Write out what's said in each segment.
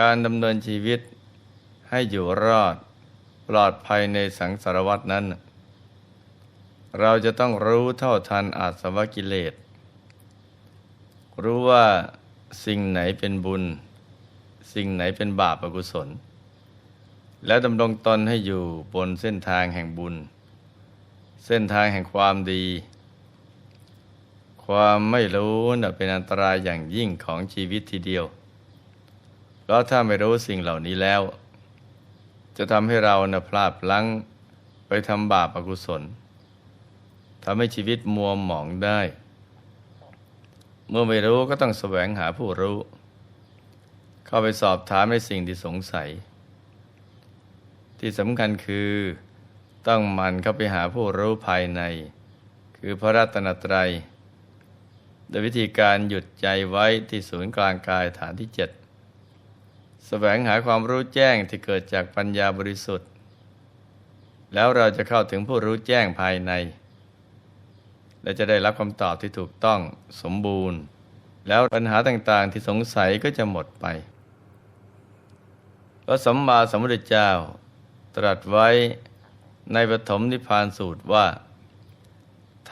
การดำเนินชีวิตให้อยู่รอดปลอดภัยในสังสารวัตนั้น เราจะต้องรู้เท่าทันอาสวะกิเลส รู้ว่าสิ่งไหนเป็นบุญ สิ่งไหนเป็นบาปอกุศล และดำรงตนให้อยู่บนเส้นทางแห่งบุญ เส้นทางแห่งความดี ความไม่รู้นะเป็นอันตรายอย่างยิ่งของชีวิตทีเดียว เพราะถ้าไม่รู้สิ่งเหล่านี้แล้ว จะทำให้เรานะพลาดพลั้งไปทำบาปอกุศลทำให้ชีวิตมัวหมองได้ เมื่อไม่รู้ก็ต้องแสวงหาผู้รู้ เข้าไปสอบถามในสิ่งที่สงสัย ที่สำคัญคือต้องมันเข้าไปหาผู้รู้ภายใน คือพระรัตนตรัยโดยวิธีการหยุดใจไว้ที่ศูนย์กลางกายฐานที่เจ็ด แสวงหาความรู้แจ้งที่เกิดจากปัญญาบริสุทธิ์ แล้วเราจะเข้าถึงผู้รู้แจ้งภายใน และจะได้รับคำตอบที่ถูกต้องสมบูรณ์ แล้วปัญหาต่างๆที่สงสัยก็จะหมดไป พระสัมมาสัมพุทธเจ้า ตรัสไว้ในปฐมนิพพานสูตรว่า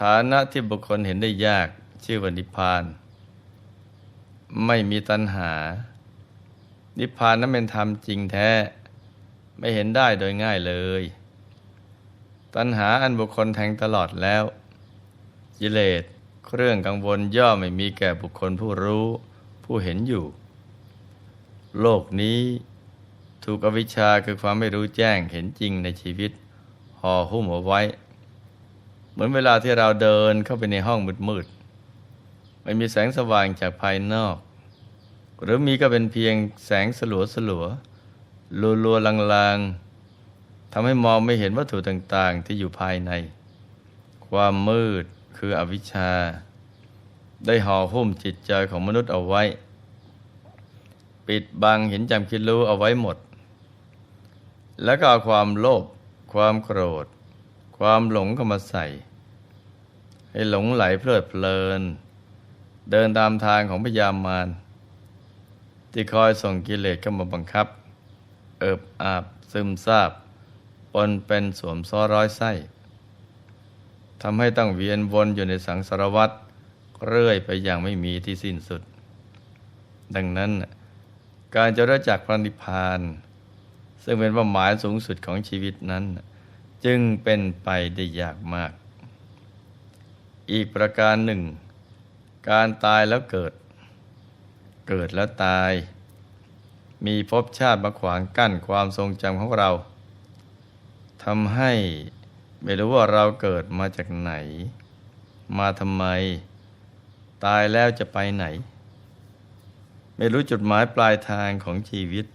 ฐานะที่บุคคลเห็นได้ยากชื่อว่านิพพาน ไม่มีตัณหา นิพพานนั้นเป็นธรรมจริงแท้ ไม่เห็นได้โดยง่ายเลย ตัณหาอันบุคคลแทงตลอดแล้วกิเลสเครื่องกังวลย่อมไม่มีแก่บุคคลผู้รู้ผู้เห็นอยู่ โลกนี้ถูกอวิชชาคือความไม่รู้แจ้งเห็นจริงในชีวิตห่อหุ้มเอาไว้ เหมือนเวลาที่เราเดินเข้าไปในห้องมืดๆไม่มีแสงสว่างจากภายนอก หรือมีก็เป็นเพียงแสงสลัวสลัวลัวลัวลางๆทำให้มองไม่เห็นวัตถุต่างๆ ที่อยู่ภายใน ความมืดคืออวิชชา ได้ห่อหุ้มจิตใจของมนุษย์เอาไว้ ปิดบังเห็นจำคิดรู้เอาไว้หมด แล้วก็เอาความโลภความโกรธ ความหลงเข้ามาใส่ ให้หลงไหลเพลิดเพลิน เดินตามทางของพยามาร ที่คอยส่งกิเลสเข้ามาบังคับ เอิบอาบซึมซาบปนเป็นสวมซ้อร้อยไส้ทำให้ต้องเวียนวนอยู่ในสังสารวัฏเรื่อยไปอย่างไม่มีที่สิ้นสุด ดังนั้น การจะรู้จักพระนิพพาน ซึ่งเป็นเป้าหมายสูงสุดของชีวิตนั้น จึงเป็นไปได้ยากมาก อีกประการหนึ่ง การตายแล้วเกิด เกิดแล้วตาย มีภพชาติมาขวางกั้นความทรงจำของเราทำให้ไม่รู้ว่าเราเกิดมาจากไหน มาทำไม ตายแล้วจะไปไหน ไม่รู้จุดหมายปลายทางของชีวิต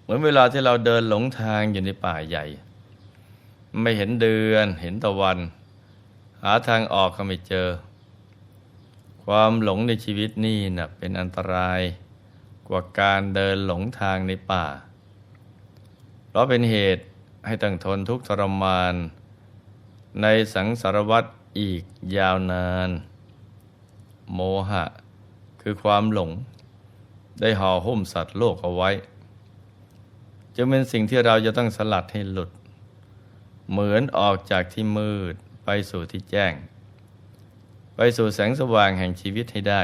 เหมือนเวลาที่เราเดินหลงทางอยู่ในป่าใหญ่ ไม่เห็นเดือนเห็นตะวัน หาทางออกก็ไม่เจอ ความหลงในชีวิตนี่นะเป็นอันตรายกว่าการเดินหลงทางในป่า เพราะเป็นเหตุให้ต้องทนทุกข์ทรมาน ในสังสารวัฏอีกยาวนาน โมหะ คือความหลง ได้ห่อหุ้มสัตว์โลกเอาไว้ จะเป็นสิ่งที่เราจะต้องสลัดให้หลุด เหมือนออกจากที่มืดไปสู่ที่แจ้ง ไปสู่แสงสว่างแห่งชีวิตให้ได้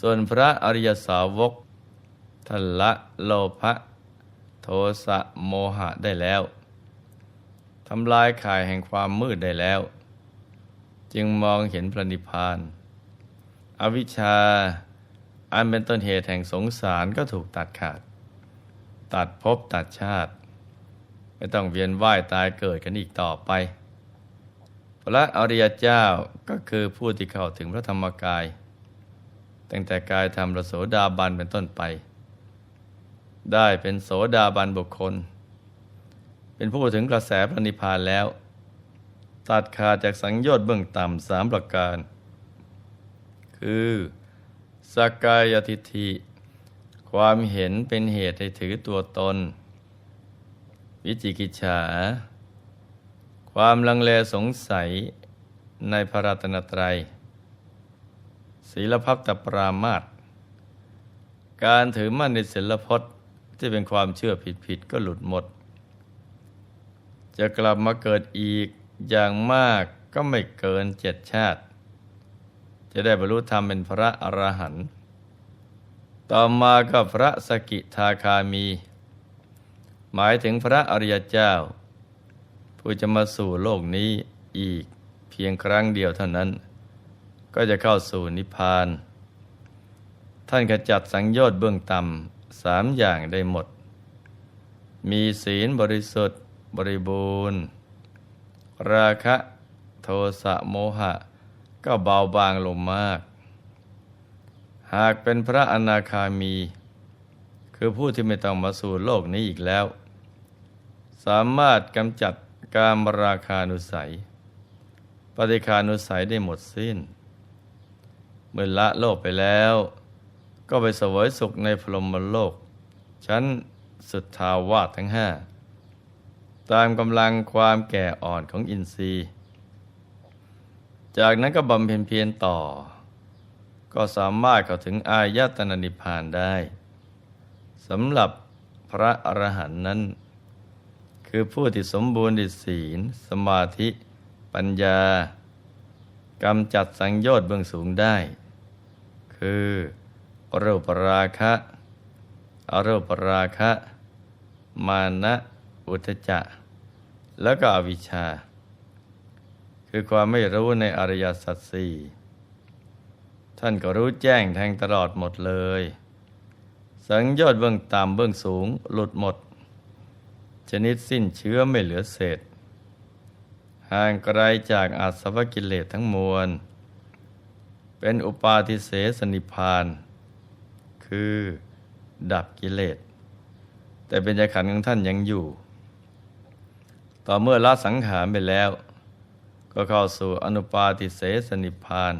ส่วนพระอริยสาวกทันละโลภะโทสะโมหะได้แล้วทำลายข่ายแห่งความมืดได้แล้ว จึงมองเห็นพระนิพพาน อวิชชา อันเป็นต้นเหตุแห่งสงสารก็ถูกตัดขาด ตัดภพตัดชาติ ไม่ต้องเวียนว่ายตายเกิดกันอีกต่อไป พระอริยเจ้าก็คือผู้ที่เข้าถึงพระธรรมกาย ตั้งแต่กายธรรมระโสดาบันเป็นต้นไป ได้เป็นโสดาบันบุคคล เป็นผู้ถึงกระแสพระนิพพานแล้ว ตัดขาดจากสังโยชน์เบื้องต่ำสามประการ คือสกายทิฐิความเห็นเป็นเหตุให้ถือตัวตน วิจิกิจฉา ความลังเลสงสัยในพระรัตนตรัยศีลพับตปรามาตการถือมั่นในศิลพจน์ที่เป็นความเชื่อผิดๆก็หลุดหมด จะกลับมาเกิดอีกอย่างมากก็ไม่เกินเจ็ดชาติ จะได้บรรลุธรรมเป็นพระอรหันต์ต่อมาก็พระสกิทาคามี หมายถึงพระอริยเจ้า ผู้จะมาสู่โลกนี้อีกเพียงครั้งเดียวเท่านั้น ก็จะเข้าสู่นิพพาน ท่านขจัดสังโยชน์เบื้องต่ำสามอย่างได้หมด มีศีลบริสุทธิ์บริบูรณ์ ราคะโทสะโมหะ ก็เบาบางลงมาก หากเป็นพระอนาคามี คือผู้ที่ไม่ต้องมาสู่โลกนี้อีกแล้ว สามารถกำจัด การมราคานุสัย ปฏิคานุสัยได้หมดสิ้น เมื่อละโลกไปแล้ว ก็ไปเสวยสุขในพรหมโลก ชั้นสุดทาวาสทั้งห้าตามกำลังความแก่อ่อนของอินทรีย์ จากนั้นก็บำเพ็ญเพียรต่อ ก็สามารถเข้าถึงอายตนะนิพพานได้สำหรับพระอรหันต์นั้น คือผู้ที่สมบูรณ์ดิศีล สมาธิ ปัญญากำจัดสังโยชน์เบื้องสูงได้ คืออรูปราคะอรูปราคะ มานะอุทจจะ แล้วก็อวิชชา คือความไม่รู้ในอริยสัจสี่ท่านก็รู้แจ้งแทงตลอดหมดเลย สังโยชน์เบื้องต่ำเบื้องสูงหลุดหมด ชนิดสิ้นเชื้อไม่เหลือเศษ ห่างไกลจากอาสวะกิเลสทั้งมวล เป็นอุปาทิเสสนิพาน คือดับกิเลส แต่เป็นญขันธ์ของท่านยังอยู่ ต่อเมื่อละสังขารไปแล้ว ก็เข้าสู่อนุปาทิเสสนิพาน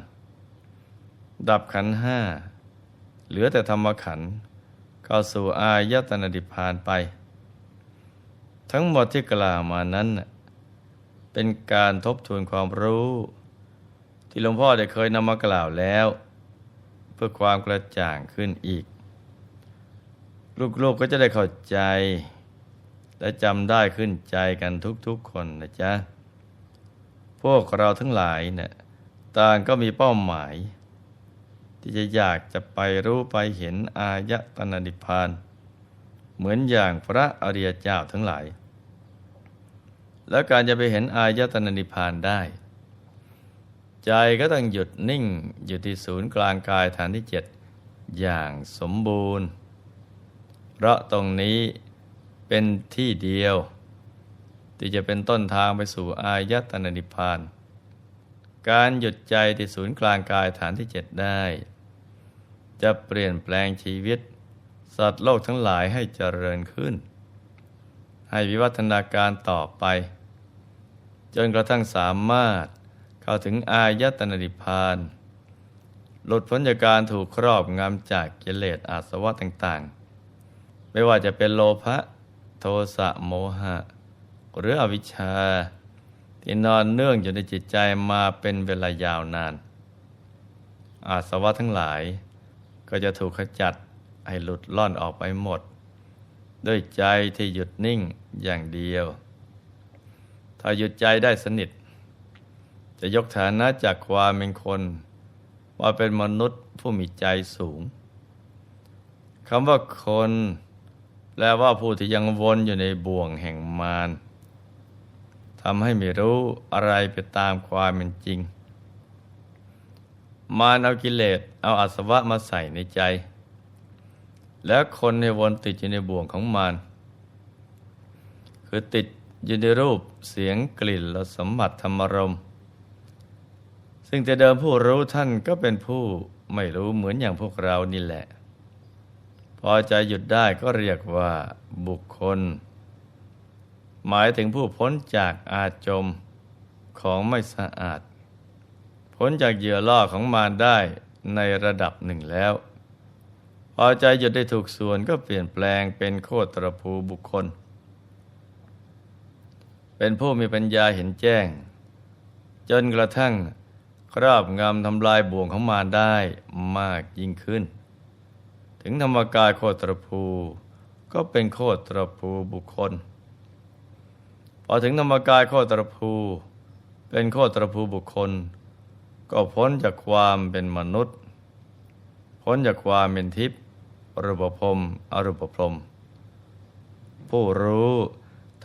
ดับขันห้า เหลือแต่ธรรมขันเข้าสู่อายตนะนิพานไป ทั้งหมดที่กล่าวมานั้น เป็นการทบทวนความรู้ ที่หลวงพ่อได้เคยนำมากล่าวแล้ว เพื่อความกระจ่างขึ้นอีก ลูกๆกก็จะได้เข้าใจ และจำได้ขึ้นใจกันทุกๆคนนะจ๊ะ พวกเราทั้งหลายเนะี่ยต่างก็มีเป้าหมาย ที่จะอยากจะไปรู้ไปเห็นอายตนะนิพพาน เหมือนอย่างพระอริยเจ้าทั้งหลาย แล้วการจะไปเห็นอายตนะนิพพานได้ ใจก็ต้องหยุดนิ่งอยู่ที่ศูนย์กลางกายฐานที่เจ็ดอย่างสมบูรณ์ เพราะตรงนี้เป็นที่เดียว ที่จะเป็นต้นทางไปสู่อายตนะนิพพาน การหยุดใจที่ศูนย์กลางกายฐานที่เจ็ดได้ จะเปลี่ยนแปลงชีวิต สัตว์โลกทั้งหลายให้เจริญขึ้น ให้วิวัฒนาการต่อไป จนกระทั่งสามารถเข้าถึงอายตนะนิพพาน หลุดพ้นจากการถูกครอบงำจากกิเลสอาสวะต่าง ๆ ไม่ว่าจะเป็นโลภะโทสะโมหะ หรืออวิชชา ที่นอนเนื่องอยู่ในจิตใจมาเป็นเวลายาวนาน อาสวะทั้งหลาย ก็จะถูกขจัดให้หลุดล่อนออกไปหมด ด้วยใจที่หยุดนิ่ง อย่างเดียว ถ้าหยุดใจได้สนิท จะยกฐานะจากความเป็นคน ว่าเป็นมนุษย์ผู้มีใจสูงคำว่าคนแปลว่าผู้ที่ยังวนอยู่ในบ่วงแห่งมารทำให้ไม่รู้อะไรไปตามความเป็นจริง มารเอากิเลสเอาอาสวะมาใส่ในใจ แล้วคนในวนติดอยู่ในบ่วงของมาร คือติดอยู่ในรูปเสียงกลิ่นรสสัมผัสธรรมรม ซึ่งแต่เดิมผู้รู้ท่านก็เป็นผู้ไม่รู้เหมือนอย่างพวกเรานี่แหละ พอใจหยุดได้ก็เรียกว่าบุคคล หมายถึงผู้พ้นจากอาจมของไม่สะอาด พ้นจากเหยื่อล่อของมารได้ในระดับหนึ่งแล้ว พอใจหยุดได้ถูกส่วนก็เปลี่ยนแปลงเป็นโคตรภูบุคคล เป็นผู้มีปัญญาเห็นแจ้ง จนกระทั่งครอบงำทำลายบ่วงของมารได้มากยิ่งขึ้น ถึงธรรมกายโคตรภูก็เป็นโคตรภูบุคคล พอถึงธรรมกายโคตรภูเป็นโคตรภูบุคคล ก็พ้นจากความเป็นมนุษย์ พ้นจากความเป็นทิพย์รูปพรมอรูปพรม ผู้รู้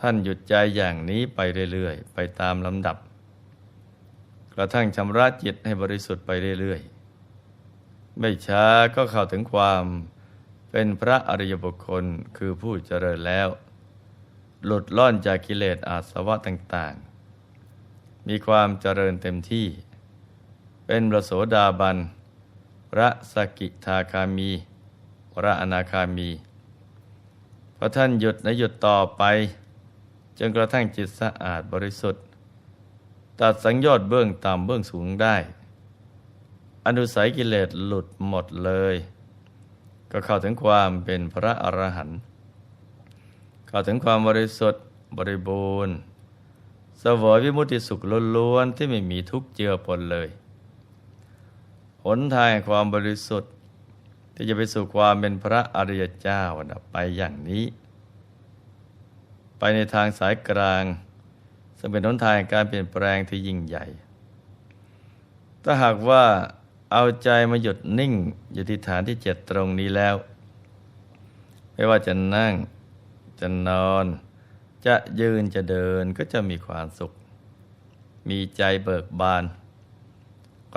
ท่านหยุดใจอย่างนี้ไปเรื่อยๆ ไปตามลำดับ กระทั่งชำระจิตให้บริสุทธิ์ไปเรื่อยๆ ไม่ช้าก็เข้าถึงความเป็นพระอริยบุคคลคือผู้เจริญแล้ว หลุดล่อนจากกิเลสอาสวะต่างๆ มีความเจริญเต็มที่ เป็นประโสดาบัน พระสกิทาคามี พระอนาคามีพอท่านหยุดและหยุดต่อไป จนกระทั่งจิตสะอาดบริสุทธิ์ ตัดสังโยชน์เบื้องต่ำเบื้องสูงได้ อนุสัยกิเลสหลุดหมดเลย ก็เข้าถึงความเป็นพระอรหันต์เข้าถึงความบริสุทธิ์บริบูรณ์สวยวิมุติสุขล้วนๆที่ไม่มีทุกข์เจือปนเลย หนทางความบริสุทธิ์ ที่จะไปสู่ความเป็นพระอริยเจ้าไปอย่างนี้ ไปในทางสายกลาง ซึ่งเป็นหนทางการเปลี่ยนแปลงที่ยิ่งใหญ่ ถ้าหากว่าเอาใจมาหยุดนิ่งอยู่ที่ฐานที่เจ็ดตรงนี้แล้ว ไม่ว่าจะนั่ง จะนอน จะยืนจะเดินก็จะมีความสุข มีใจเบิกบาน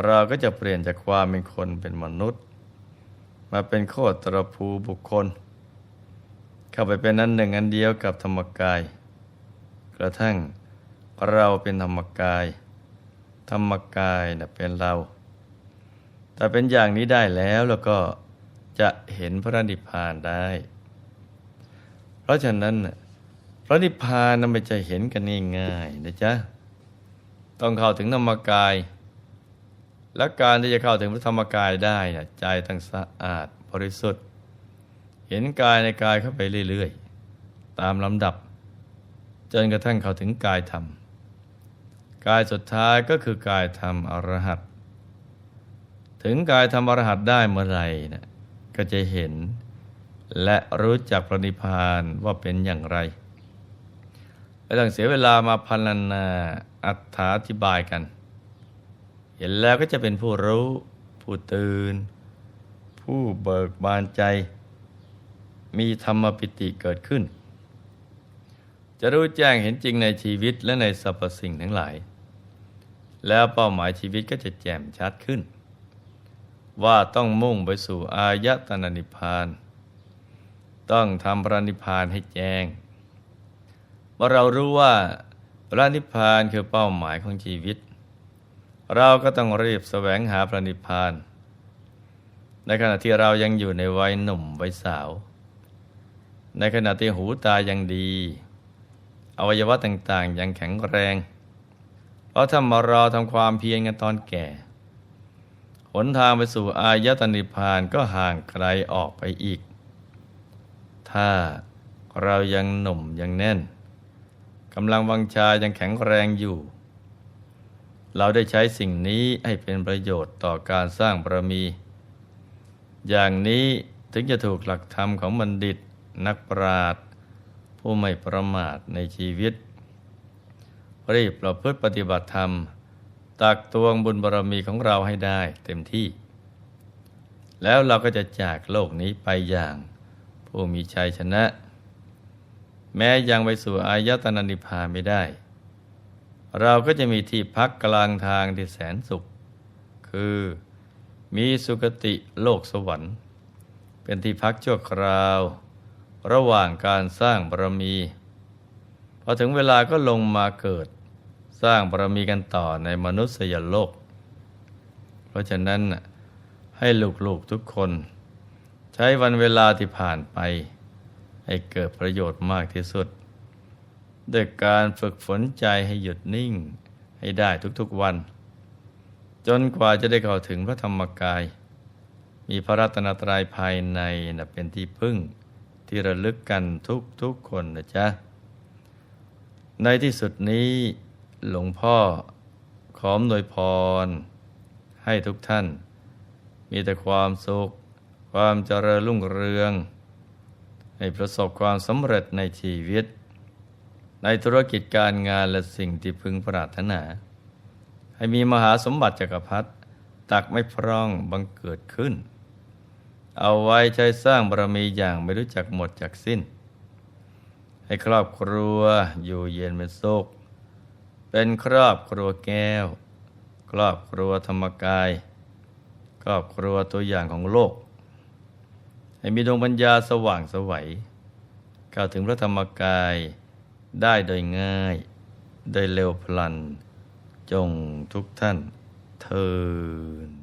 เราก็จะเปลี่ยนจากความเป็นคนเป็นมนุษย์ มาเป็นโคตรภูบุคคล เข้าไปเป็นนั้นหนึ่งอันเดียวกับธรรมกาย กระทั่งเราเป็นธรรมกาย ธรรมกายนะเป็นเรา แต่เป็นอย่างนี้ได้แล้วแล้วก็จะเห็นพระนิพพานได้ เพราะฉะนั้นพระนิพพานนั้นไม่ใช่เห็นกันง่ายๆนะจ๊ะ ต้องเข้าถึงธรรมกาย และการที่จะเข้าถึงพระธรรมกายได้นะใจต้องสะอาดบริสุทธิ์ เห็นกายในกายเข้าไปเรื่อยๆ ตามลำดับ จนกระทั่งเข้าถึงกายธรรม กายสุดท้ายก็คือกายธรรมอรหัตถึงกายธรรมอรหัตได้เมื่อไหร่นะก็จะเห็น และรู้จักพระนิพพานว่าเป็นอย่างไรไม่ต้องเสียเวลามาพันนาอัถาธิบายกัน เห็นแล้วก็จะเป็นผู้รู้ ผู้ตื่น ผู้เบิกบานใจ มีธรรมปิติเกิดขึ้น จะรู้แจ้งเห็นจริงในชีวิตและในสรรพสิ่งทั้งหลาย แล้วเป้าหมายชีวิตก็จะแจ่มชัดขึ้น ว่าต้องมุ่งไปสู่อายตนะนิพพาน ต้องทำพระนิพพานให้แจ้งเมื่อเรารู้ว่าพระนิพพานคือเป้าหมายของชีวิต เราก็ต้องรีบแสวงหาพระนิพพาน ในขณะที่เรายังอยู่ในวัยหนุ่มวัยสาว ในขณะที่หูตายังดี อวัยวะต่างๆ ยังแข็งแรง เพราะถ้ามารอทำความเพียรกันตอนแก่ หนทางไปสู่อายตนิพพานก็ห่างไกลออกไปอีก ถ้าเรายังหนุ่มยังแน่นกำลังวังชายังแข็งแรงอยู่ เราได้ใช้สิ่งนี้ให้เป็นประโยชน์ต่อการสร้างบารมี อย่างนี้ถึงจะถูกหลักธรรมของบัณฑิต นักปราชญ์ผู้ไม่ประมาทในชีวิต รีบประพฤติปฏิบัติธรรม ตักตวงบุญบารมีของเราให้ได้เต็มที่ แล้วเราก็จะจากโลกนี้ไปอย่าง ผู้มีชัยชนะ แม้ยังไปสู่อายตนะนิพพานไม่ได้ เราก็จะมีที่พักกลางทางที่แสนสุข คือมีสุคติโลกสวรรค์ เป็นที่พักชั่วคราว ระหว่างการสร้างบารมี พอถึงเวลาก็ลงมาเกิด สร้างบารมีกันต่อในมนุษยโลก เพราะฉะนั้นให้ลูกๆทุกคน ใช้วันเวลาที่ผ่านไป ให้เกิดประโยชน์มากที่สุดด้วยการฝึกฝนใจให้หยุดนิ่งให้ได้ทุกๆวัน จนกว่าจะได้เข้าถึงพระธรรมกาย มีพระรัตนตรัยภายในนะเป็นที่พึ่ง ที่ระลึกกันทุกทุกคนนะจ๊ะ ในที่สุดนี้หลวงพ่อขอมโดยพร ให้ทุกท่าน มีแต่ความสุข ความเจริญรุ่งเรือง ให้ประสบความสำเร็จในชีวิต ในธุรกิจการงานและสิ่งที่พึงปรารถนา ให้มีมหาสมบัติจักรพรรดิตักไม่พร่องบังเกิดขึ้น เอาไว้ใช้สร้างบารมีอย่างไม่รู้จักหมดจากสิ้น ให้ครอบครัวอยู่เย็นเป็นสุข เป็นครอบครัวแก้ว ครอบครัวธรรมกาย ครอบครัวตัวอย่างของโลก ให้มีดวงปัญญาสว่างสวัยเข้าวถึงพระธรรมกายได้โดยง่าย โดยเร็วพลัน จงทุกท่านเทิน